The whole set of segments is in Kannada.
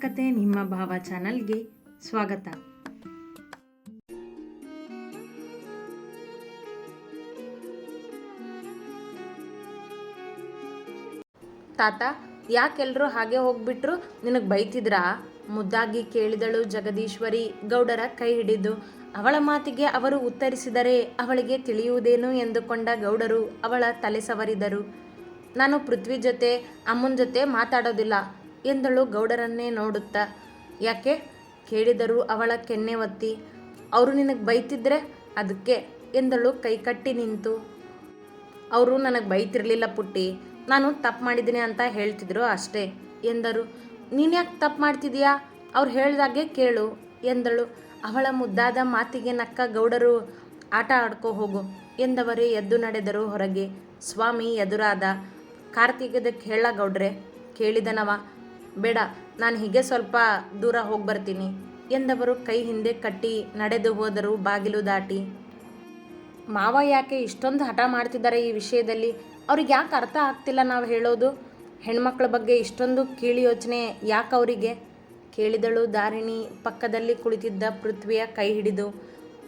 ಕತೆ ನಿಮ್ಮ ಭಾವ ಚಾನಲ್ಗೆ ಸ್ವಾಗತ. ತಾತ ಯಾಕೆಲ್ಲರೂ ಹಾಗೆ ಹೋಗ್ಬಿಟ್ರು? ನಿನಗೆ ಬೈತಿದ್ರಾ? ಮುದ್ದಾಗಿ ಕೇಳಿದಳು ಜಗದೀಶ್ವರಿ, ಗೌಡರ ಕೈ ಹಿಡಿದು. ಅವಳ ಮಾತಿಗೆ ಅವರು ಉತ್ತರಿಸಿದರೆ ಅವಳಿಗೆ ತಿಳಿಯುವುದೇನು ಎಂದುಕೊಂಡ ಗೌಡರು ಅವಳ ತಲೆ ಸವರಿದರು. ನಾನು ಪೃಥ್ವಿ ಜೊತೆ, ಅಮ್ಮನ ಜೊತೆ ಮಾತಾಡೋದಿಲ್ಲ. ಎಂದಳು ಗೌಡರನ್ನೇ ನೋಡುತ್ತಾ. ಯಾಕೆ? ಕೇಳಿದರು ಅವಳ ಕೆನ್ನೆ ಒತ್ತಿ. ಅವರು ನಿನಗೆ ಬೈತಿದ್ರೆ? ಅದಕ್ಕೆ ಎಂದಳು ಕೈಕಟ್ಟಿ ನಿಂತು. ಅವರು ನನಗೆ ಬೈತಿರಲಿಲ್ಲ ಪುಟ್ಟಿ. ನಾನು ತಪ್ಪು ಮಾಡಿದ್ದೀನಿ ಅಂತ ಹೇಳ್ತಿದ್ರು ಅಷ್ಟೇ ಎಂದರು. ನೀನು ಯಾಕೆ ತಪ್ಪು ಮಾಡ್ತಿದೀಯಾ? ಅವ್ರು ಹೇಳ್ದಾಗೆ ಕೇಳು ಎಂದಳು. ಅವಳ ಮುದ್ದಾದ ಮಾತಿಗೆ ನಕ್ಕ ಗೌಡರು ಆಟ ಆಡ್ಕೋ ಹೋಗು ಎಂದವರೇ ಎದ್ದು ನಡೆದರು ಹೊರಗೆ. ಸ್ವಾಮಿ ಎದುರಾದ ಕಾರ್ತಿಕದಕ್ಕೆ ಹೇಳ ಗೌಡ್ರೆ, ಕೇಳಿದನವ? ಬೇಡ, ನಾನು ಹೀಗೆ ಸ್ವಲ್ಪ ದೂರ ಹೋಗಿ ಬರ್ತೀನಿ, ಎಂದವರು ಕೈ ಹಿಂದೆ ಕಟ್ಟಿ ನಡೆದು ಹೋದರು ಬಾಗಿಲು ದಾಟಿ. ಮಾವ ಯಾಕೆ ಇಷ್ಟೊಂದು ಹಠ ಮಾಡ್ತಿದ್ದಾರೆ ಈ ವಿಷಯದಲ್ಲಿ? ಅವ್ರಿಗೆ ಯಾಕೆ ಅರ್ಥ ಆಗ್ತಿಲ್ಲ ನಾವು ಹೇಳೋದು? ಹೆಣ್ಮಕ್ಳ ಬಗ್ಗೆ ಇಷ್ಟೊಂದು ಕೀಳಿ ಯೋಚನೆ ಯಾಕೆ ಅವರಿಗೆ? ಕೇಳಿದಳು ದಾರಿಣಿ, ಪಕ್ಕದಲ್ಲಿ ಕುಳಿತಿದ್ದ ಪೃಥ್ವಿಯ ಕೈ ಹಿಡಿದು.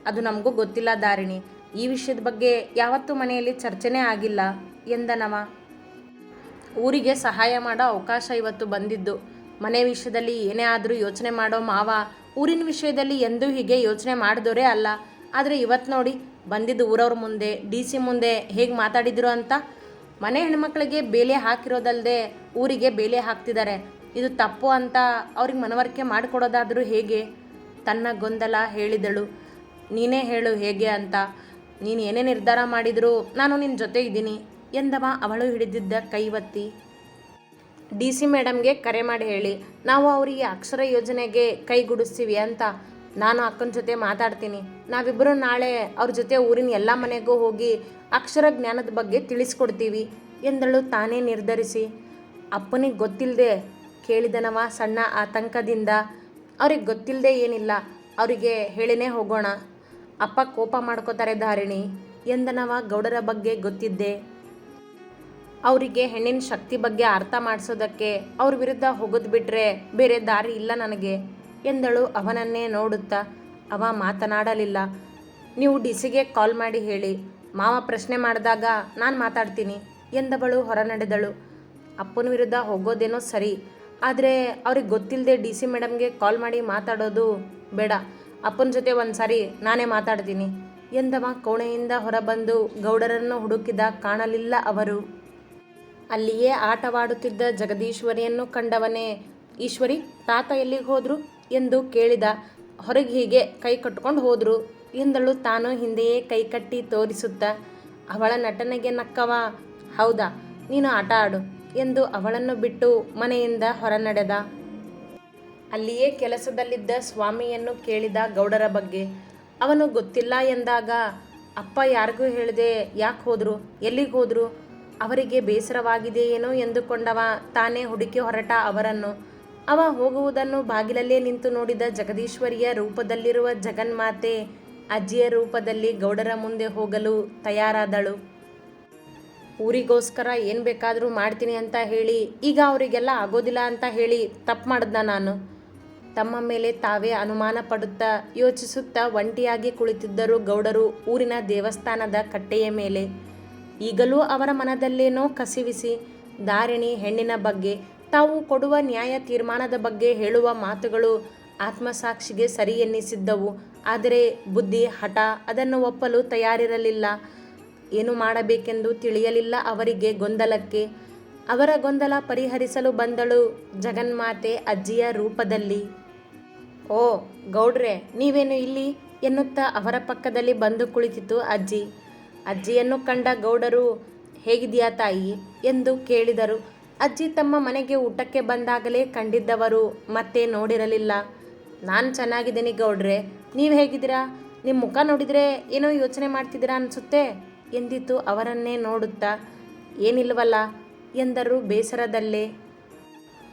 ಅದು ನಮಗೂ ಗೊತ್ತಿಲ್ಲ ದಾರಿಣಿ, ಈ ವಿಷಯದ ಬಗ್ಗೆ ಯಾವತ್ತೂ ಮನೆಯಲ್ಲಿ ಚರ್ಚೆನೇ ಆಗಿಲ್ಲ ಎಂದನವ ಊರಿಗೆ ಸಹಾಯ ಮಾಡೋ ಅವಕಾಶ ಇವತ್ತು ಬಂದಿದ್ದು. ಮನೆ ವಿಷಯದಲ್ಲಿ ಏನೇ ಆದರೂ ಯೋಚನೆ ಮಾಡೋ ಮಾವ ಊರಿನ ವಿಷಯದಲ್ಲಿ ಎಂದೂ ಹೀಗೆ ಯೋಚನೆ ಮಾಡಿದವರೇ ಅಲ್ಲ. ಆದರೆ ಇವತ್ತು ನೋಡಿ ಬಂದಿದ್ದು ಊರವ್ರ ಮುಂದೆ, ಡಿ ಸಿ ಮುಂದೆ ಹೇಗೆ ಮಾತಾಡಿದ್ರು ಅಂತ? ಮನೆ ಹೆಣ್ಮಕ್ಳಿಗೆ ಬೇಲೆ ಹಾಕಿರೋದಲ್ಲದೆ ಊರಿಗೆ ಬೇಲೆ ಹಾಕ್ತಿದ್ದಾರೆ ಇದು ತಪ್ಪು ಅಂತ ಅವ್ರಿಗೆ ಮನವರಿಕೆ ಮಾಡಿಕೊಡೋದಾದರೂ ಹೇಗೆ? ತನ್ನ ಗೊಂದಲ ಹೇಳಿದಳು. ನೀನೇ ಹೇಳು ಹೇಗೆ ಅಂತ. ನೀನು ಏನೇ ನಿರ್ಧಾರ ಮಾಡಿದರೂ ನಾನು ನಿನ್ನ ಜೊತೆ ಇದ್ದೀನಿ. ಎಂದವ ಅವಳು ಹಿಡಿದಿದ್ದ ಕೈವತ್ತಿ. ಡಿ ಸಿ ಮೇಡಮ್ಗೆ ಕರೆ ಮಾಡಿ ಹೇಳಿ, ನಾವು ಅವರಿಗೆ ಅಕ್ಷರ ಯೋಜನೆಗೆ ಕೈಗೂಡಿಸ್ತೀವಿ ಅಂತ ನಾನು ಅಕ್ಕನ ಜೊತೆ ಮಾತಾಡ್ತೀನಿ. ನಾವಿಬ್ಬರು ನಾಳೆ ಅವ್ರ ಜೊತೆ ಊರಿನ ಎಲ್ಲ ಮನೆಗೂ ಹೋಗಿ ಅಕ್ಷರ ಜ್ಞಾನದ ಬಗ್ಗೆ ತಿಳಿಸ್ಕೊಡ್ತೀವಿ ಎಂದಳು ತಾನೇ ನಿರ್ಧರಿಸಿ. ಅಪ್ಪನಿಗೆ ಗೊತ್ತಿಲ್ಲದೆ ಕೇಳಿದನವ ಸಣ್ಣ ಆತಂಕದಿಂದ. ಅವ್ರಿಗೆ ಗೊತ್ತಿಲ್ಲದೆ ಏನಿಲ್ಲ, ಅವರಿಗೆ ಹೇಳಿನೇ ಹೋಗೋಣ. ಅಪ್ಪ ಕೋಪ ಮಾಡ್ಕೋತಾರೆ ಧಾರಿಣಿ ಎಂದನವ ಗೌಡರ ಬಗ್ಗೆ ಗೊತ್ತಿದ್ದೆ. ಅವರಿಗೆ ಹೆಣ್ಣಿನ ಶಕ್ತಿ ಬಗ್ಗೆ ಅರ್ಥ ಮಾಡಿಸೋದಕ್ಕೆ ಅವ್ರ ವಿರುದ್ಧ ಹೋಗೋದು ಬಿಟ್ರೆ ಬೇರೆ ದಾರಿ ಇಲ್ಲ ನನಗೆ ಎಂದಳು ಅವನನ್ನೇ ನೋಡುತ್ತಾ. ಅವ ಮಾತನಾಡಲಿಲ್ಲ. ನೀವು ಡಿಸಿಗೆ ಕಾಲ್ ಮಾಡಿ ಹೇಳಿ. ಮಾವ ಪ್ರಶ್ನೆ ಮಾಡಿದಾಗ ನಾನು ಮಾತಾಡ್ತೀನಿ ಎಂದವಳು ಹೊರ ನಡೆದಳು ಅಪ್ಪನ ವಿರುದ್ಧ ಹೋಗೋದೇನೋ ಸರಿ, ಆದರೆ ಅವ್ರಿಗೆ ಗೊತ್ತಿಲ್ಲದೆ ಡಿ ಸಿ ಮೇಡಮ್ಗೆ ಕಾಲ್ ಮಾಡಿ ಮಾತಾಡೋದು ಬೇಡ. ಅಪ್ಪನ ಜೊತೆ ಒಂದು ಸಾರಿ ನಾನೇ ಮಾತಾಡ್ತೀನಿ ಎಂದವ ಕೋಣೆಯಿಂದ ಹೊರಬಂದು ಗೌಡರನ್ನು ಹುಡುಕಿದ ಕಾಣಲಿಲ್ಲ ಅವರು. ಅಲ್ಲಿಯೇ ಆಟವಾಡುತ್ತಿದ್ದ ಜಗದೀಶ್ವರಿಯನ್ನು ಕಂಡವನೇ, ಈಶ್ವರಿ, ತಾತ ಎಲ್ಲಿಗೆ ಹೋದ್ರು? ಎಂದು ಕೇಳಿದ. ಹೊರಗೆ ಹೀಗೆ ಕೈ ಕಟ್ಕೊಂಡು ಹೋದ್ರು, ಎಂದಳು ತಾನು ಹಿಂದೆಯೇ ಕೈ ಕಟ್ಟಿ ತೋರಿಸುತ್ತ. ಅವಳ ನಟನೆಗೆ ನಕ್ಕವ? ಹೌದಾ, ನೀನು ಆಟ ಆಡು, ಎಂದು ಅವಳನ್ನು ಬಿಟ್ಟು ಮನೆಯಿಂದ ಹೊರ ನಡೆದ ಅಲ್ಲಿಯೇ ಕೆಲಸದಲ್ಲಿದ್ದ ಸ್ವಾಮಿಯನ್ನು ಕೇಳಿದ ಗೌಡರ ಬಗ್ಗೆ. ಅವನು ಗೊತ್ತಿಲ್ಲ ಎಂದಾಗ, ಅಪ್ಪ ಯಾರಿಗೂ ಹೇಳಿದೆ ಯಾಕೆ ಹೋದ್ರು, ಎಲ್ಲಿಗೆ ಹೋದ್ರು? ಅವರಿಗೆ ಬೇಸರವಾಗಿದೆಯೇನೋ ಎಂದುಕೊಂಡವ ತಾನೇ ಹುಡುಕಿ ಹೊರಟ ಅವರನ್ನು. ಅವ ಹೋಗುವುದನ್ನು ಬಾಗಿಲಲ್ಲೇ ನಿಂತು ನೋಡಿದ ಜಗದೀಶ್ವರಿಯ ರೂಪದಲ್ಲಿರುವ ಜಗನ್ಮಾತೆ ಅಜ್ಜಿಯ ರೂಪದಲ್ಲಿ ಗೌಡರ ಮುಂದೆ ಹೋಗಲು ತಯಾರಾದಳು. ಊರಿಗೋಸ್ಕರ ಏನು ಬೇಕಾದರೂ ಮಾಡ್ತೀನಿ ಅಂತ ಹೇಳಿ, ಈಗ ಅವರಿಗೆಲ್ಲ ಆಗೋದಿಲ್ಲ ಅಂತ ಹೇಳಿ ತಪ್ಪು ಮಾಡ್ದ ನಾನು. ತಮ್ಮ ಮೇಲೆ ತಾವೇ ಅನುಮಾನ ಪಡುತ್ತಾ ಯೋಚಿಸುತ್ತಾ ಒಂಟಿಯಾಗಿ ಕುಳಿತಿದ್ದರು ಗೌಡರು ಊರಿನ ದೇವಸ್ಥಾನದ ಕಟ್ಟೆಯ ಮೇಲೆ. ಈಗಲೂ ಅವರ ಮನದಲ್ಲೇನೋ ಕಸಿವಿಸಿ, ಧಾರಿಣಿ ಹೆಣ್ಣಿನ ಬಗ್ಗೆ, ತಾವು ಕೊಡುವ ನ್ಯಾಯ ತೀರ್ಮಾನದ ಬಗ್ಗೆ ಹೇಳುವ ಮಾತುಗಳು ಆತ್ಮಸಾಕ್ಷಿಗೆ ಸರಿ ಎನ್ನಿಸಿದ್ದವು. ಆದರೆ ಬುದ್ಧಿ, ಹಠ ಅದನ್ನು ಒಪ್ಪಲು ತಯಾರಿರಲಿಲ್ಲ. ಏನು ಮಾಡಬೇಕೆಂದು ತಿಳಿಯಲಿಲ್ಲ ಅವರಿಗೆ ಗೊಂದಲಕ್ಕೆ. ಅವರ ಗೊಂದಲ ಪರಿಹರಿಸಲು ಬಂದಳು ಜಗನ್ಮಾತೆ ಅಜ್ಜಿಯ ರೂಪದಲ್ಲಿ. ಓ, ಗೌಡ್ರೆ, ನೀವೇನು ಇಲ್ಲಿ ಎನ್ನುತ್ತಾ ಅವರ ಪಕ್ಕದಲ್ಲಿ ಬಂದು ಕುಳಿತಿತು ಅಜ್ಜಿ. ಅಜ್ಜಿಯನ್ನು ಕಂಡ ಗೌಡರು, ಹೇಗಿದೆಯಾ ತಾಯಿ? ಎಂದು ಕೇಳಿದರು. ಅಜ್ಜಿ ತಮ್ಮ ಮನೆಗೆ ಊಟಕ್ಕೆ ಬಂದಾಗಲೇ ಕಂಡಿದ್ದವರು ಮತ್ತೆ ನೋಡಿರಲಿಲ್ಲ. ನಾನು ಚೆನ್ನಾಗಿದ್ದೀನಿ ಗೌಡ್ರೆ, ನೀವು ಹೇಗಿದ್ದೀರಾ? ನಿಮ್ಮ ಮುಖ ನೋಡಿದರೆ ಏನೋ ಯೋಚನೆ ಮಾಡ್ತಿದ್ದೀರಾ ಅನಿಸುತ್ತೆ? ಎಂದಿತು ಅವರನ್ನೇ ನೋಡುತ್ತಾ. ಏನಿಲ್ವಲ್ಲ, ಎಂದರು ಬೇಸರದಲ್ಲೇ.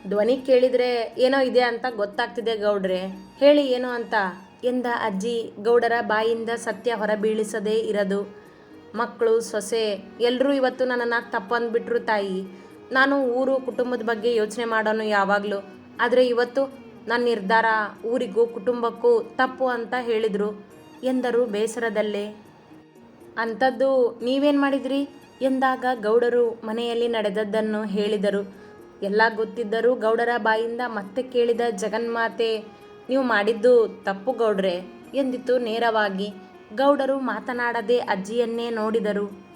ಧ್ವನಿ ಕೇಳಿದರೆ ಏನೋ ಇದೆ ಅಂತ ಗೊತ್ತಾಗ್ತಿದೆ ಗೌಡ್ರೆ, ಹೇಳಿ ಏನೋ ಅಂತ, ಎಂದ ಅಜ್ಜಿ ಗೌಡರ ಬಾಯಿಂದ ಸತ್ಯ ಹೊರಬೀಳಿಸದೇ ಇರದು. ಮಕ್ಕಳು, ಸೊಸೆ ಎಲ್ಲರೂ ಇವತ್ತು ನನ್ನನ್ನು ತಪ್ಪು ಅಂದ್ಬಿಟ್ರು ತಾಯಿ. ನಾನು ಊರು, ಕುಟುಂಬದ ಬಗ್ಗೆ ಯೋಚನೆ ಮಾಡೋನು ಯಾವಾಗಲೂ. ಆದರೆ ಇವತ್ತು ನನ್ನ ನಿರ್ಧಾರ ಊರಿಗೂ, ಕುಟುಂಬಕ್ಕೂ ತಪ್ಪು ಅಂತ ಹೇಳಿದರು ಎಂದರು ಬೇಸರದಲ್ಲೇ. ಅಂಥದ್ದು ನೀವೇನು ಮಾಡಿದ್ರಿ? ಎಂದಾಗ ಗೌಡರು ಮನೆಯಲ್ಲಿ ನಡೆದದ್ದನ್ನು ಹೇಳಿದರು. ಎಲ್ಲ ಗೊತ್ತಿದ್ದರೂ ಗೌಡರ ಬಾಯಿಂದ ಮತ್ತೆ ಕೇಳಿದ ಜಗನ್ಮಾತೆ, ನೀವು ಮಾಡಿದ್ದು ತಪ್ಪು ಗೌಡ್ರೆ ಎಂದಿತು ನೇರವಾಗಿ. ಗೌಡರು ಮಾತನಾಡದೆ ಅಜ್ಜಿಯನ್ನೇ ನೋಡಿದರು.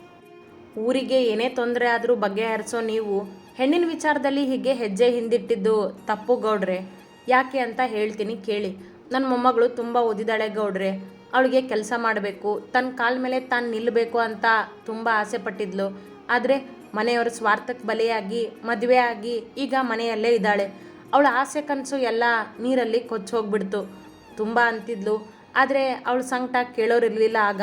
ಊರಿಗೆ ಏನೇ ತೊಂದರೆ ಆದರೂ ಬಗೆಹರಿಸೋ ನೀವು ಹೆಣ್ಣಿನ ವಿಚಾರದಲ್ಲಿ ಹೀಗೆ ಹೆಜ್ಜೆ ಹಿಂದಿಟ್ಟಿದ್ದು ತಪ್ಪು ಗೌಡ್ರೆ. ಯಾಕೆ ಅಂತ ಹೇಳ್ತೀನಿ ಕೇಳಿ. ನನ್ನ ಮೊಮ್ಮಗಳು ತುಂಬ ಓದಿದಾಳೆ ಗೌಡ್ರೆ. ಅವಳಿಗೆ ಕೆಲಸ ಮಾಡಬೇಕು ತನ್ನ ಕಾಲ ಮೇಲೆ ತಾನು ನಿಲ್ಲಬೇಕು ಅಂತ ತುಂಬ ಆಸೆ ಪಟ್ಟಿದ್ಲು. ಆದರೆ ಮನೆಯವರ ಸ್ವಾರ್ಥಕ್ಕೆ ಬಲಿಯಾಗಿ, ಮದುವೆ ಆಗಿ ಈಗ ಮನೆಯಲ್ಲೇ ಇದ್ದಾಳೆ. ಅವಳ ಆಸೆ ಕನಸು ಎಲ್ಲ ನೀರಲ್ಲಿ ಕೊಚ್ಚೋಗ್ಬಿಡ್ತು. ತುಂಬ ಅಂತಿದ್ಲು. ಆದರೆ ಅವಳು ಸಂಕಟ ಕೇಳೋರಿರಲಿಲ್ಲ ಆಗ.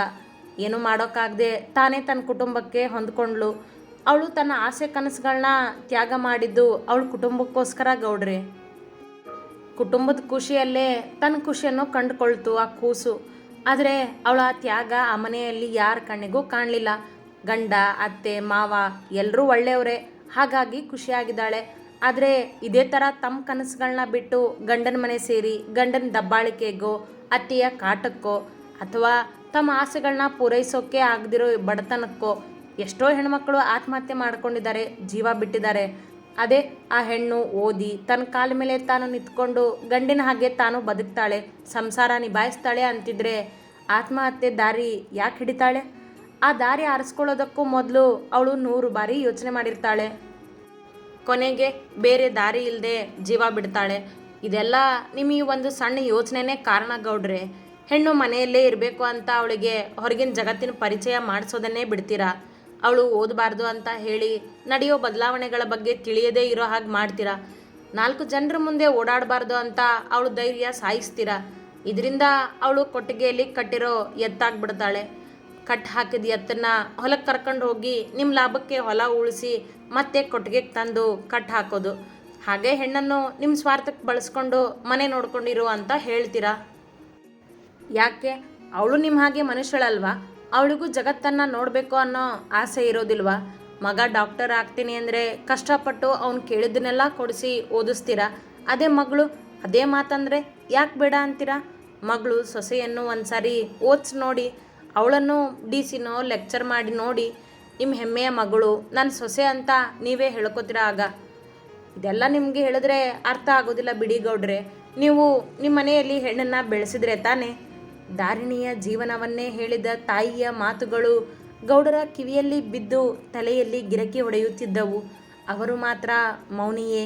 ಏನು ಮಾಡೋಕ್ಕಾಗದೆ ತಾನೇ ತನ್ನ ಕುಟುಂಬಕ್ಕೆ ಹೊಂದ್ಕೊಂಡ್ಳು. ಅವಳು ತನ್ನ ಆಸೆ ಕನಸುಗಳನ್ನ ತ್ಯಾಗ ಮಾಡಿದ್ದು ಅವಳ ಕುಟುಂಬಕ್ಕೋಸ್ಕರ ಗೌಡ್ರೆ. ಕುಟುಂಬದ ಖುಷಿಯಲ್ಲೇ ತನ್ನ ಖುಷಿಯನ್ನು ಕಂಡುಕೊಳ್ತು ಆ ಕೂಸು. ಆದರೆ ಅವಳ ತ್ಯಾಗ ಆ ಮನೆಯಲ್ಲಿ ಯಾರ ಕಣ್ಣಿಗೂ ಕಾಣಲಿಲ್ಲ. ಗಂಡ, ಅತ್ತೆ, ಮಾವ ಎಲ್ಲರೂ ಒಳ್ಳೆಯವರೇ. ಹಾಗಾಗಿ ಖುಷಿಯಾಗಿದ್ದಾಳೆ. ಆದರೆ ಇದೇ ಥರ ತಮ್ಮ ಕನಸುಗಳನ್ನ ಬಿಟ್ಟು ಗಂಡನ ಮನೆ ಸೇರಿ ಗಂಡನ ದಬ್ಬಾಳಿಕೆಗೋ ಅತ್ತೆಯ ಕಾಟಕ್ಕೋ ಅಥವಾ ತಮ್ಮ ಆಸೆಗಳನ್ನ ಪೂರೈಸೋಕೆ ಆಗದಿರೋ ಬಡತನಕ್ಕೋ ಎಷ್ಟೋ ಹೆಣ್ಮಕ್ಳು ಆತ್ಮಹತ್ಯೆ ಮಾಡ್ಕೊಂಡಿದ್ದಾರೆ, ಜೀವ ಬಿಟ್ಟಿದ್ದಾರೆ. ಅದೇ ಆ ಹೆಣ್ಣು ಓದಿ ತನ್ನ ಕಾಲ ಮೇಲೆ ತಾನು ನಿಂತ್ಕೊಂಡು ಗಂಡಿನ ಹಾಗೆ ತಾನು ಬದುಕ್ತಾಳೆ, ಸಂಸಾರ ನಿಭಾಯಿಸ್ತಾಳೆ ಅಂತಿದ್ರೆ ಆತ್ಮಹತ್ಯೆ ದಾರಿ ಯಾಕೆ ಹಿಡಿತಾಳೆ? ಆ ದಾರಿ ಆರಿಸ್ಕೊಳ್ಳೋದಕ್ಕೂ ಮೊದಲು ಅವಳು ನೂರು ಬಾರಿ ಯೋಚನೆ ಮಾಡಿರ್ತಾಳೆ. ಕೊನೆಗೆ ಬೇರೆ ದಾರಿ ಇಲ್ಲದೆ ಜೀವ ಬಿಡ್ತಾಳೆ. ಇದೆಲ್ಲ ಈ ಒಂದು ಸಣ್ಣ ಯೋಚನೆನೇ ಕಾರಣ ಗೌಡ್ರೆ. ಹೆಣ್ಣು ಮನೆಯಲ್ಲೇ ಇರಬೇಕು ಅಂತ ಅವಳಿಗೆ ಹೊರಗಿನ ಜಗತ್ತಿನ ಪರಿಚಯ ಮಾಡಿಸೋದನ್ನೇ ಬಿಡ್ತೀರಾ? ಅವಳು ಓದಬಾರ್ದು ಅಂತ ಹೇಳಿ ನಡೆಯೋ ಬದಲಾವಣೆಗಳ ಬಗ್ಗೆ ತಿಳಿಯದೇ ಇರೋ ಹಾಗೆ ಮಾಡ್ತೀರಾ? ನಾಲ್ಕು ಜನರ ಮುಂದೆ ಓಡಾಡಬಾರ್ದು ಅಂತ ಅವಳು ಧೈರ್ಯ ಸಾಯಿಸ್ತೀರ? ಇದರಿಂದ ಅವಳು ಕೊಟ್ಟಿಗೆಯಲ್ಲಿ ಕಟ್ಟಿರೋ ಎತ್ತಾಗ್ಬಿಡ್ತಾಳೆ ಕಟ್ ಹಾಕಿದ ಎತ್ತನ್ನ ಹೊಲಕ್ಕೆ ಕರ್ಕೊಂಡು ಹೋಗಿ ನಿಮ್ಮ ಲಾಭಕ್ಕೆ ಹೊಲ ಉಳಿಸಿ ಮತ್ತೆ ಕೊಟ್ಟಿಗೆಗೆ ತಂದು ಕಟ್ ಹಾಕೋದು. ಹಾಗೆ ಹೆಣ್ಣನ್ನು ನಿಮ್ಮ ಸ್ವಾರ್ಥಕ್ಕೆ ಬಳಸ್ಕೊಂಡು ಮನೆ ನೋಡ್ಕೊಂಡಿರು ಅಂತ ಹೇಳ್ತೀರಾ? ಯಾಕೆ? ಅವಳು ನಿಮ್ಮ ಹಾಗೆ ಮನುಷ್ಯಳಲ್ವಾ? ಅವಳಿಗೂ ಜಗತ್ತನ್ನು ನೋಡಬೇಕು ಅನ್ನೋ ಆಸೆ ಇರೋದಿಲ್ವಾ? ಮಗ ಡಾಕ್ಟರ್ ಆಗ್ತೀನಿ ಅಂದರೆ ಕಷ್ಟಪಟ್ಟು ಅವ್ನು ಕೇಳಿದ್ದನ್ನೆಲ್ಲ ಕೊಡಿಸಿ ಓದಿಸ್ತೀರಾ? ಅದೇ ಮಗಳು, ಅದೇ ಮಾತಂದರೆ ಯಾಕೆ ಬೇಡ ಅಂತೀರಾ? ಮಗಳು ಸೊಸೆಯನ್ನು ಒಂದು ಸಾರಿ ಓದಿಸಿ ನೋಡಿ, ಅವಳನ್ನು ಡಿ ಸಿನೋ ಲೆಕ್ಚರ್ ಮಾಡಿ ನೋಡಿ ನಿಮ್ಮ ಹೆಮ್ಮೆಯ ಮಗಳು ನನ್ನ ಸೊಸೆ ಅಂತ ನೀವೇ ಹೇಳ್ಕೊತೀರಾ ಆಗ? ಇದೆಲ್ಲ ನಿಮಗೆ ಹೇಳಿದ್ರೆ ಅರ್ಥ ಆಗೋದಿಲ್ಲ ಬಿಡಿ ಗೌಡ್ರೆ. ನೀವು ನಿಮ್ಮ ಮನೆಯಲ್ಲಿ ಹೆಣ್ಣನ್ನು ಬೆಳೆಸಿದ್ರೆ ತಾನೇ? ದಾರಿಣಿಯ ಜೀವನವನ್ನೇ ಹೇಳಿದ ತಾಯಿಯ ಮಾತುಗಳು ಗೌಡರ ಕಿವಿಯಲ್ಲಿ ಬಿದ್ದು ತಲೆಯಲ್ಲಿ ಗಿರಕಿ ಹೊಡೆಯುತ್ತಿದ್ದವು. ಅವರು ಮಾತ್ರ ಮೌನಿಯೇ.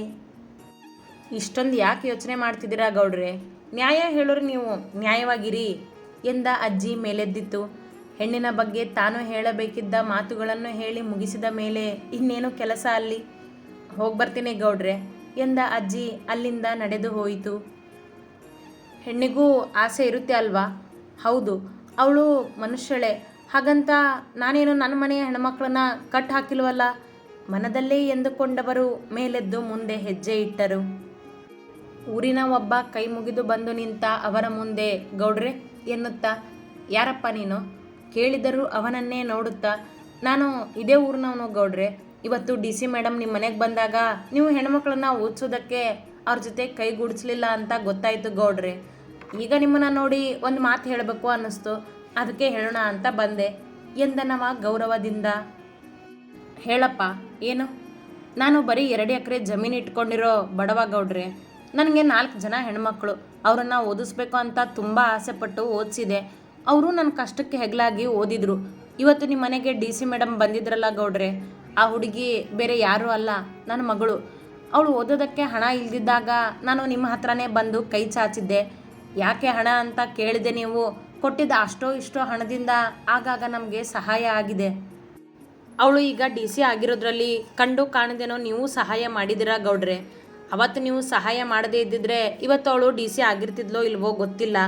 ಇಷ್ಟೊಂದು ಯಾಕೆ ಯೋಚನೆ ಮಾಡ್ತಿದ್ದೀರಾ ಗೌಡ್ರೆ? ನ್ಯಾಯ ಹೇಳೋರು ನೀವು ನ್ಯಾಯವಾಗಿರಿ ಎಂದ ಅಜ್ಜಿ ಮೇಲೆದ್ದಿತ್ತು. ಹೆಣ್ಣಿನ ಬಗ್ಗೆ ತಾನು ಹೇಳಬೇಕಿದ್ದ ಮಾತುಗಳನ್ನು ಹೇಳಿ ಮುಗಿಸಿದ ಮೇಲೆ ಇನ್ನೇನು ಕೆಲಸ ಅಲ್ಲಿ? ಹೋಗಿ ಬರ್ತೀನಿ ಗೌಡ್ರೆ ಎಂದ ಅಜ್ಜಿ ಅಲ್ಲಿಂದ ನಡೆದು ಹೋಯಿತು. ಹೆಣ್ಣಿಗೂ ಆಸೆ ಇರುತ್ತೆ ಅಲ್ವಾ? ಹೌದು, ಅವಳು ಮನುಷ್ಯಳೆ. ಹಾಗಂತ ನಾನೇನು ನನ್ನ ಮನೆಯ ಹೆಣ್ಮಕ್ಳನ್ನ ಕಟ್ ಹಾಕಿಲ್ವಲ್ಲ? ಮನದಲ್ಲೇ ಎಂದುಕೊಂಡವರು ಮೇಲೆದ್ದು ಮುಂದೆ ಹೆಜ್ಜೆ ಇಟ್ಟರು. ಊರಿನ ಒಬ್ಬ ಕೈ ಮುಗಿದು ಬಂದು ನಿಂತ ಅವರ ಮುಂದೆ, ಗೌಡ್ರೆ, ಎನ್ನುತ್ತಾ, ಯಾರಪ್ಪ ನೀನು? ಕೇಳಿದರೂ ಅವನನ್ನೇ ನೋಡುತ್ತಾ, ನಾನು ಇದೇ ಊರಿನವನು ಗೌಡ್ರೆ. ಇವತ್ತು ಡಿ ಸಿ ಮೇಡಮ್ ನಿಮ್ಮ ಮನೆಗೆ ಬಂದಾಗ ನೀವು ಹೆಣ್ಮಕ್ಳನ್ನ ಓದಿಸೋದಕ್ಕೆ ಅವ್ರ ಜೊತೆ ಕೈಗೂಡಿಸ್ಲಿಲ್ಲ ಅಂತ ಗೊತ್ತಾಯಿತು ಗೌಡ್ರೆ. ಈಗ ನಿಮ್ಮನ್ನ ನೋಡಿ ಒಂದು ಮಾತು ಹೇಳಬೇಕು ಅನ್ನಿಸ್ತು. ಅದಕ್ಕೆ ಹೇಳೋಣ ಅಂತ ಬಂದೆ. ಎಂದನವ ಗೌರವದಿಂದ. ಹೇಳಪ್ಪ, ಏನು? ನಾನು ಬರೀ ಎರಡು ಎಕರೆ ಜಮೀನು ಇಟ್ಕೊಂಡಿರೋ ಬಡವ ಗೌಡ್ರೆ. ನನಗೆ ನಾಲ್ಕು ಜನ ಹೆಣ್ಮಕ್ಳು. ಅವರನ್ನು ಓದಿಸ್ಬೇಕು ಅಂತ ತುಂಬ ಆಸೆಪಟ್ಟು ಓದಿಸಿದೆ. ಅವರು ನನ್ನ ಕಷ್ಟಕ್ಕೆ ಹೆಗಲಾಗಿ ಓದಿದ್ರು. ಇವತ್ತು ನಿಮ್ಮ ಮನೆಗೆ ಡಿ ಸಿ ಮೇಡಮ್ ಬಂದಿದ್ರಲ್ಲ ಗೌಡ್ರೆ. ಆ ಹುಡುಗಿ ಬೇರೆ ಯಾರೂ ಅಲ್ಲ, ನನ್ನ ಮಗಳು. ಅವಳು ಓದೋದಕ್ಕೆ ಹಣ ಇಲ್ದಿದ್ದಾಗ ನಾನು ನಿಮ್ಮ ಹತ್ರನೇ ಬಂದು ಕೈ ಚಾಚಿದ್ದೆ. ಯಾಕೆ ಹಣ ಅಂತ ಕೇಳಿದೆ ನೀವು? ಕೊಟ್ಟಿದ್ದ ಅಷ್ಟೋ ಇಷ್ಟೋ ಹಣದಿಂದ ಆಗಾಗ ನಮಗೆ ಸಹಾಯ ಆಗಿದೆ. ಅವಳು ಈಗ ಡಿ ಸಿ ಆಗಿರೋದ್ರಲ್ಲಿ ಕಂಡು ಕಾಣದೇನೋ ನೀವು ಸಹಾಯ ಮಾಡಿದಿರಾ ಗೌಡ್ರೆ? ಅವತ್ತು ನೀವು ಸಹಾಯ ಮಾಡದೇ ಇದ್ದಿದ್ರೆ ಇವತ್ತು ಅವಳು ಡಿ ಸಿ ಆಗಿರ್ತಿದ್ಲೋ ಇಲ್ವೋ ಗೊತ್ತಿಲ್ಲ.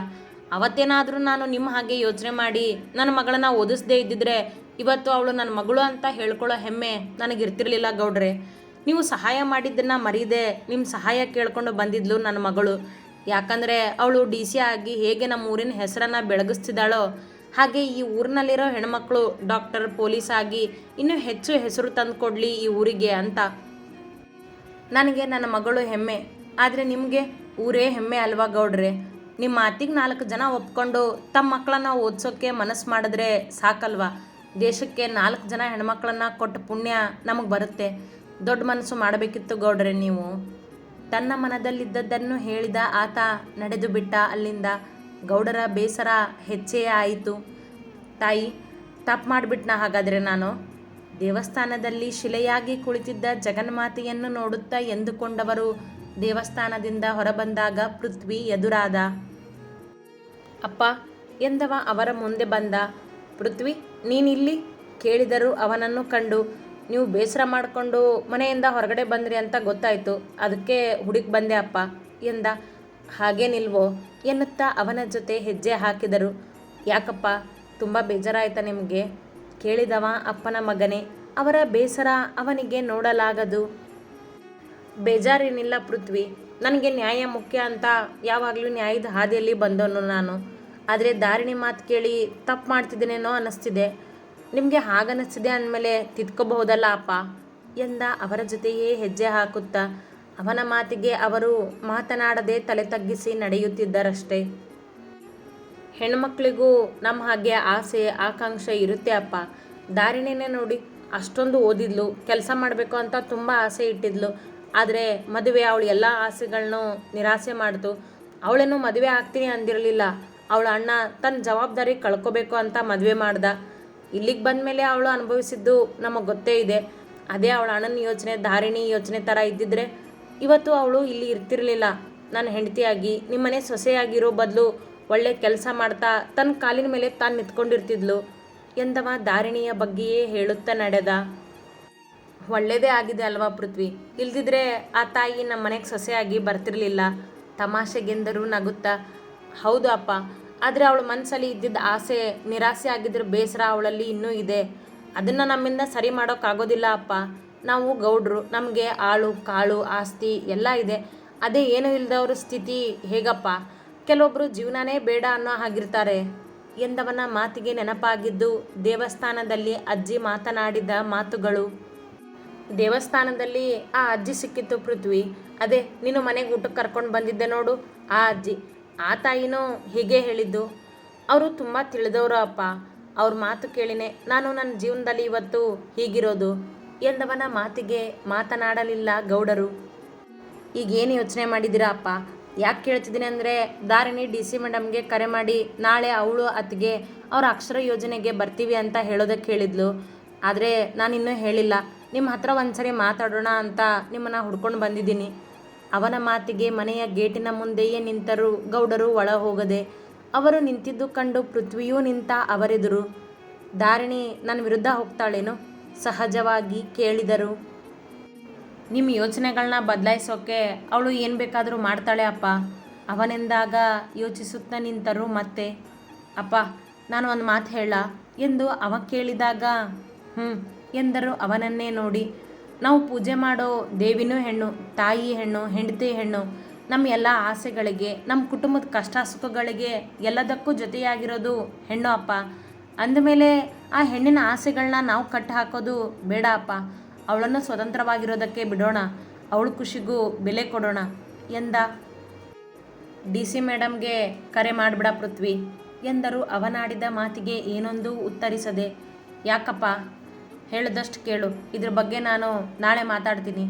ಅವತ್ತೇನಾದರೂ ನಾನು ನಿಮ್ಮ ಹಾಗೆ ಯೋಚನೆ ಮಾಡಿ ನನ್ನ ಮಗಳನ್ನ ಓದಿಸ್ದೇ ಇದ್ದಿದ್ರೆ ಇವತ್ತು ಅವಳು ನನ್ನ ಮಗಳು ಅಂತ ಹೇಳ್ಕೊಳ್ಳೋ ಹೆಮ್ಮೆ ನನಗಿರ್ತಿರ್ಲಿಲ್ಲ ಗೌಡ್ರೆ. ನೀವು ಸಹಾಯ ಮಾಡಿದ್ದನ್ನು ಮರೀದೆ ನಿಮ್ಮ ಸಹಾಯ ಕೇಳ್ಕೊಂಡು ಬಂದಿದ್ಲು ನನ್ನ ಮಗಳು. ಯಾಕಂದರೆ ಅವಳು ಡಿ ಸಿ ಆಗಿ ಹೇಗೆ ನಮ್ಮ ಊರಿನ ಹೆಸರನ್ನು ಬೆಳಗಿಸ್ತಿದ್ದಾಳೋ, ಹಾಗೆ ಈ ಊರಿನಲ್ಲಿರೋ ಹೆಣ್ಮಕ್ಳು ಡಾಕ್ಟರ್, ಪೊಲೀಸ್ ಆಗಿ ಇನ್ನೂ ಹೆಚ್ಚು ಹೆಸರು ತಂದುಕೊಡ್ಲಿ ಈ ಊರಿಗೆ ಅಂತ. ನನಗೆ ನನ್ನ ಮಗಳು ಹೆಮ್ಮೆ. ಆದರೆ ನಿಮಗೆ ಊರೇ ಹೆಮ್ಮೆ ಅಲ್ವಾ ಗೌಡ್ರೆ? ನಿಮ್ಮ ಮಾತಿಗೆ ನಾಲ್ಕು ಜನ ಒಪ್ಕೊಂಡು ತಮ್ಮ ಮಕ್ಕಳನ್ನ ಓದಿಸೋಕ್ಕೆ ಮನಸ್ಸು ಮಾಡಿದ್ರೆ ಸಾಕಲ್ವಾ? ದೇಶಕ್ಕೆ ನಾಲ್ಕು ಜನ ಹೆಣ್ಮಕ್ಳನ್ನ ಕೊಟ್ಟ ಪುಣ್ಯ ನಮಗೆ ಬರುತ್ತೆ. ದೊಡ್ಡ ಮನಸ್ಸು ಮಾಡಬೇಕಿತ್ತು ಗೌಡ್ರೆ ನೀವು. ತನ್ನ ಮನದಲ್ಲಿದ್ದದ್ದನ್ನು ಹೇಳಿದ ಆತ ನಡೆದು ಬಿಟ್ಟ ಅಲ್ಲಿಂದ ಗೌಡರ ಬೇಸರ ಹೆಚ್ಚೇ ಆಯಿತು. ತಾಯಿ, ತಪ್ಪು ಮಾಡಿಬಿಟ್ನ ಹಾಗಾದರೆ ನಾನು? ದೇವಸ್ಥಾನದಲ್ಲಿ ಶಿಲೆಯಾಗಿ ಕುಳಿತಿದ್ದ ಜಗನ್ಮಾತೆಯನ್ನು ನೋಡುತ್ತಾ ಎಂದುಕೊಂಡವರು ದೇವಸ್ಥಾನದಿಂದ ಹೊರಬಂದಾಗ ಪೃಥ್ವಿ ಎದುರಾದ, ಅಪ್ಪ, ಎಂದವ ಅವರ ಮುಂದೆ ಬಂದ ಪೃಥ್ವಿ? ನೀನಿಲ್ಲಿ ಕೇಳಿದರು ಅವನನ್ನು ಕಂಡು, ನೀವು ಬೇಸರ ಮಾಡಿಕೊಂಡು ಮನೆಯಿಂದ ಹೊರಗಡೆ ಬಂದ್ರಿ ಅಂತ ಗೊತ್ತಾಯಿತು. ಅದಕ್ಕೆ ಹುಡುಕ್ ಬಂದೆ ಅಪ್ಪ ಎಂದ. ಹಾಗೇನಿಲ್ವೋ ಎನ್ನುತ್ತಾ ಅವನ ಜೊತೆ ಹೆಜ್ಜೆ ಹಾಕಿದರು. ಯಾಕಪ್ಪ, ತುಂಬ ಬೇಜಾರಾಯ್ತಾ ನಿಮಗೆ? ಕೇಳಿದವ ಅಪ್ಪನ ಮಗನೇ. ಅವರ ಬೇಸರ ಅವನಿಗೆ ನೋಡಲಾಗದು. ಬೇಜಾರೇನಿಲ್ಲ ಪೃಥ್ವಿ. ನನಗೆ ನ್ಯಾಯ ಮುಖ್ಯ ಅಂತ ಯಾವಾಗಲೂ ನ್ಯಾಯದ ಹಾದಿಯಲ್ಲಿ ಬಂದವನು ನಾನು. ಆದರೆ ದಾರಿಣಿ ಮಾತು ಕೇಳಿ ತಪ್ಪು ಮಾಡ್ತಿದ್ದೇನೇನೋ ಅನ್ನಿಸ್ತಿದೆ. ನಿಮಗೆ ಹಾಗನ್ನಿಸ್ತಿದೆ ಅಂದಮೇಲೆ ತಿದ್ಕೋಬಹುದಲ್ಲ ಅಪ್ಪ? ಎಂದ ಅವರ ಜೊತೆಯೇ ಹೆಜ್ಜೆ ಹಾಕುತ್ತಾ ಅವನ ಮಾತಿಗೆ ಅವರು ಮಾತನಾಡದೆ ತಲೆ ತಗ್ಗಿಸಿ ನಡೆಯುತ್ತಿದ್ದರಷ್ಟೇ. ಹೆಣ್ಮಕ್ಳಿಗೂ ನಮ್ಮ ಹಾಗೆ ಆಸೆ, ಆಕಾಂಕ್ಷೆ ಇರುತ್ತೆ ಅಪ್ಪ. ದಾರಿಣಿನೇ ನೋಡಿ ಅಷ್ಟೊಂದು ಓದಿದ್ಲು, ಕೆಲಸ ಮಾಡಬೇಕು ಅಂತ ತುಂಬ ಆಸೆ ಇಟ್ಟಿದ್ಲು. ಆದರೆ ಮದುವೆ ಅವಳು ಎಲ್ಲ ಆಸೆಗಳನ್ನೂ ನಿರಾಸೆ ಮಾಡ್ತು. ಅವಳೇನು ಮದುವೆ ಆಗ್ತೀನಿ ಅಂದಿರಲಿಲ್ಲ. ಅವಳ ಅಣ್ಣ ತನ್ನ ಜವಾಬ್ದಾರಿ ಕಳ್ಕೊಬೇಕು ಅಂತ ಮದುವೆ ಮಾಡ್ದ. ಇಲ್ಲಿಗೆ ಬಂದ ಮೇಲೆ ಅವಳು ಅನುಭವಿಸಿದ್ದು ನಮಗೆ ಗೊತ್ತೇ ಇದೆ. ಅದೇ ಅವಳ ಅಣ್ಣನ ಯೋಚನೆ, ಧಾರಿಣಿ ಯೋಚನೆ ಥರ ಇದ್ದಿದ್ರೆ ಇವತ್ತು ಅವಳು ಇಲ್ಲಿ ಇರ್ತಿರ್ಲಿಲ್ಲ. ನನ್ನ ಹೆಂಡತಿಯಾಗಿ ನಿಮ್ಮನೆ ಸೊಸೆಯಾಗಿರೋ ಬದಲು ಒಳ್ಳೆ ಕೆಲಸ ಮಾಡ್ತಾ ತನ್ನ ಕಾಲಿನ ಮೇಲೆ ತಾನು ನಿಂತ್ಕೊಂಡಿರ್ತಿದ್ಲು ಎಂದವ ಧಾರಿಣಿಯ ಬಗ್ಗೆಯೇ ಹೇಳುತ್ತಾ ನಡೆದ. ಒಳ್ಳೇದೇ ಆಗಿದೆ ಅಲ್ವಾ ಪೃಥ್ವಿ? ಇಲ್ದಿದ್ರೆ ಆ ತಾಯಿ ನಮ್ಮ ಮನೆಗೆ ಸೊಸೆಯಾಗಿ ಬರ್ತಿರ್ಲಿಲ್ಲ. ತಮಾಷೆಗೆಂದರೂ ನಗುತ್ತಾ ಹೌದು ಅಪ್ಪ ಆದರೆ ಅವಳ ಮನಸ್ಸಲ್ಲಿ ಇದ್ದಿದ್ದ ಆಸೆ, ನಿರಾಸೆ ಆಗಿದ್ರ ಬೇಸರ ಅವಳಲ್ಲಿ ಇನ್ನೂ ಇದೆ. ಅದನ್ನು ನಮ್ಮಿಂದ ಸರಿ ಮಾಡೋಕ್ಕಾಗೋದಿಲ್ಲ ಅಪ್ಪ. ನಾವು ಗೌಡ್ರು, ನಮಗೆ ಆಳು, ಕಾಳು, ಆಸ್ತಿ ಎಲ್ಲ ಇದೆ. ಅದೇ ಏನೂ ಇಲ್ಲದವ್ರ ಸ್ಥಿತಿ ಹೇಗಪ್ಪ? ಕೆಲವೊಬ್ಬರು ಜೀವನನೇ ಬೇಡ ಅನ್ನೋ ಹಾಗಿರ್ತಾರೆ. ಎಂದವನ ಮಾತಿಗೆ ನೆನಪಾಗಿದ್ದು ದೇವಸ್ಥಾನದಲ್ಲಿ ಅಜ್ಜಿ ಮಾತನಾಡಿದ ಮಾತುಗಳು. ದೇವಸ್ಥಾನದಲ್ಲಿ ಆ ಅಜ್ಜಿ ಸಿಕ್ಕಿತ್ತು ಪೃಥ್ವಿ. ಅದೇ, ನೀನು ಮನೆಗೆ ಊಟಕ್ಕೆ ಕರ್ಕೊಂಡು ಬಂದಿದ್ದೆ ನೋಡು, ಆ ಅಜ್ಜಿ. ಆ ತಾಯಿನೂ ಹೀಗೆ ಹೇಳಿದ್ದು. ಅವರು ತುಂಬ ತಿಳಿದವರು ಅಪ್ಪ ಅವ್ರ ಮಾತು ಕೇಳಿನೇ ನಾನು ನನ್ನ ಜೀವನದಲ್ಲಿ ಇವತ್ತು ಹೀಗಿರೋದು ಎಂದವನ ಮಾತಿಗೆ ಮಾತನಾಡಲಿಲ್ಲ ಗೌಡರು. ಈಗೇನು ಯೋಚನೆ ಮಾಡಿದ್ದೀರಾ ಅಪ್ಪ? ಯಾಕೆ ಕೇಳ್ತಿದ್ದೀನಿ ಅಂದರೆ ದಾರಿಣಿ ಡಿ ಸಿ ಮೇಡಮ್ಗೆ ಕರೆ ಮಾಡಿ ನಾಳೆ ಅವಳು ಅತ್ತಿಗೆ ಅವ್ರ ಅಕ್ಷರ ಯೋಜನೆಗೆ ಬರ್ತೀವಿ ಅಂತ ಹೇಳೋದಕ್ಕೆ ಹೇಳಿದ್ಲು ಆದರೆ ನಾನಿನ್ನೂ ಹೇಳಿಲ್ಲ. ನಿಮ್ಮ ಹತ್ರ ಒಂದ್ಸರಿ ಮಾತಾಡೋಣ ಅಂತ ನಿಮ್ಮನ್ನು ಹುಡ್ಕೊಂಡು ಬಂದಿದ್ದೀನಿ. ಅವನ ಮಾತಿಗೆ ಮನೆಯ ಗೇಟಿನ ಮುಂದೆಯೇ ನಿಂತರು ಗೌಡರು ಒಳ ಹೋಗದೆ. ಅವರು ನಿಂತಿದ್ದು ಕಂಡು ಪೃಥ್ವಿಯೂ ನಿಂತ ಅವರೆದುರು. ದಾರಿಣಿ ನನ್ನ ವಿರುದ್ಧ ಹೋಗ್ತಾಳೇನು? ಸಹಜವಾಗಿ ಕೇಳಿದರು. ನಿಮ್ಮ ಯೋಚನೆಗಳನ್ನ ಬದಲಾಯಿಸೋಕೆ ಅವಳು ಏನು ಬೇಕಾದರೂ ಮಾಡ್ತಾಳೆ ಅಪ್ಪ. ಅವನೆಂದಾಗ ಯೋಚಿಸುತ್ತಾ ನಿಂತರು ಮತ್ತೆ, ಅಪ್ಪ, ನಾನು ಒಂದು ಮಾತು ಹೇಳ. ಎಂದು ಅವ ಕೇಳಿದಾಗ ಹ್ಞೂ ಎಂದರು ಅವನನ್ನೇ ನೋಡಿ. ನಾವು ಪೂಜೆ ಮಾಡೋ ದೇವಿನೂ ಹೆಣ್ಣು, ತಾಯಿ ಹೆಣ್ಣು, ಹೆಂಡತಿ ಹೆಣ್ಣು, ನಮ್ಮ ಎಲ್ಲ ಆಸೆಗಳಿಗೆ, ನಮ್ಮ ಕುಟುಂಬದ ಕಷ್ಟ ಸುಖಗಳಿಗೆ ಎಲ್ಲದಕ್ಕೂ ಜೊತೆಯಾಗಿರೋದು ಹೆಣ್ಣು ಅಪ್ಪ. ಅಂದಮೇಲೆ ಆ ಹೆಣ್ಣಿನ ಆಸೆಗಳನ್ನ ನಾವು ಕಟ್ಟು ಹಾಕೋದು ಬೇಡ ಅಪ್ಪ. ಅವಳನ್ನು ಸ್ವತಂತ್ರವಾಗಿರೋದಕ್ಕೆ ಬಿಡೋಣ. ಅವಳ ಖುಷಿಗೂ ಬೆಲೆ ಕೊಡೋಣ ಎಂದ. ಡಿ ಸಿ ಮೇಡಮ್ಗೆ ಕರೆ ಮಾಡಿಬಿಡ ಪೃಥ್ವಿ ಎಂದರು. ಅವನಾಡಿದ ಮಾತಿಗೆ ಏನೊಂದು ಉತ್ತರಿಸದೆ. ಯಾಕಪ್ಪ? ಹೇಳಿದಷ್ಟು ಕೇಳು. ಇದ್ರ ಬಗ್ಗೆ ನಾನು ನಾಳೆ ಮಾತಾಡ್ತೀನಿ.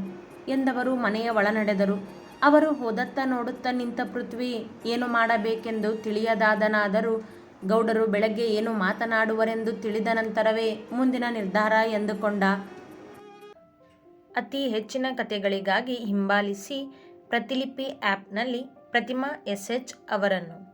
ಎಂದವರು ಮನೆಯ ಒಳನಡೆದರು. ಅವರು ಹೋದತ್ತ ನೋಡುತ್ತಾ ನಿಂತ ಪೃಥ್ವಿ ಏನು ಮಾಡಬೇಕೆಂದು ತಿಳಿಯದಾದನಾದರೂ ಗೌಡರು ಬೆಳಗ್ಗೆ ಏನು ಮಾತನಾಡುವರೆಂದು ತಿಳಿದ ನಂತರವೇ ಮುಂದಿನ ನಿರ್ಧಾರ ಎಂದುಕೊಂಡ. ಅತಿ ಹೆಚ್ಚಿನ ಕಥೆಗಳಿಗಾಗಿ ಹಿಂಬಾಲಿಸಿ ಪ್ರತಿಲಿಪಿ ಆ್ಯಪ್ನಲ್ಲಿ ಪ್ರತಿಮಾ ಎಸ್ ಎಚ್ ಅವರನ್ನು.